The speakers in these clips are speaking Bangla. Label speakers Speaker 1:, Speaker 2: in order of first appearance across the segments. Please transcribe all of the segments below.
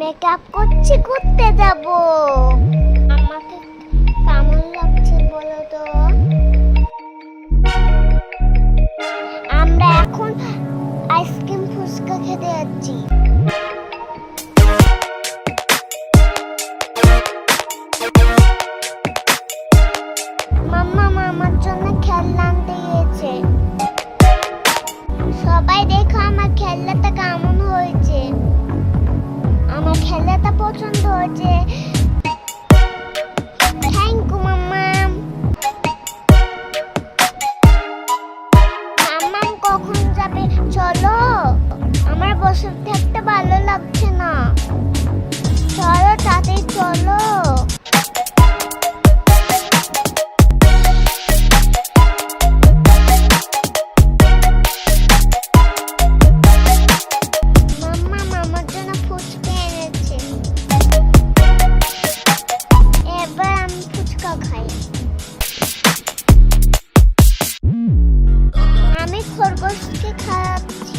Speaker 1: মেকআপ করছি, ঘুরতে যাব। আমাকে কেমন লাগছে বলো তো? আমরা এখন আইসক্রিম ফুচকা খেতে যাচ্ছি। মাম্মা আমার জন্য খেলনা খরগোশকে খাওয়াচ্ছি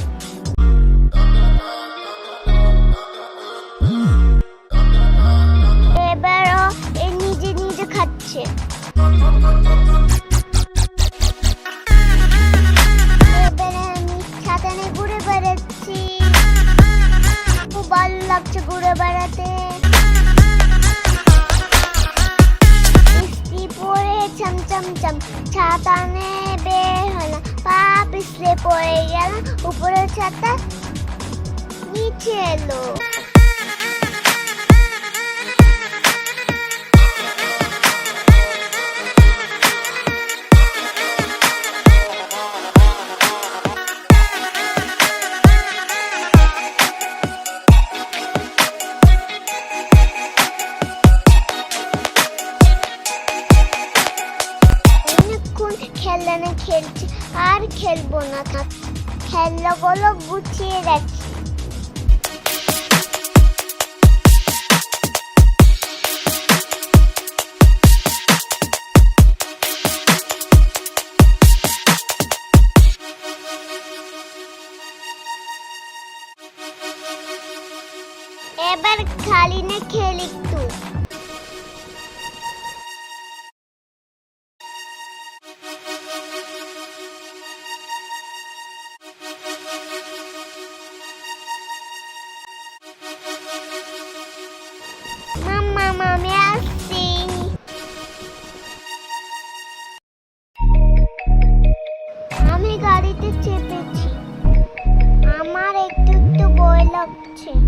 Speaker 1: এবারও এ নিজে খাচ্ছে। এবারে আমি বেড়াচ্ছি। খুব ভালো লাগছে ঘুরে বেড়াতে। বৃষ্টি পড়ে চম চম। চম ছাতা নিয়ে বের પાપીસલે પોળે ગયા ઉપર છતાં નીચે લો kellerin kelti আর খেলব না থাক খেলনাগুলো গুছিয়ে রাখি। এবার খালি না খেল একটু। 请.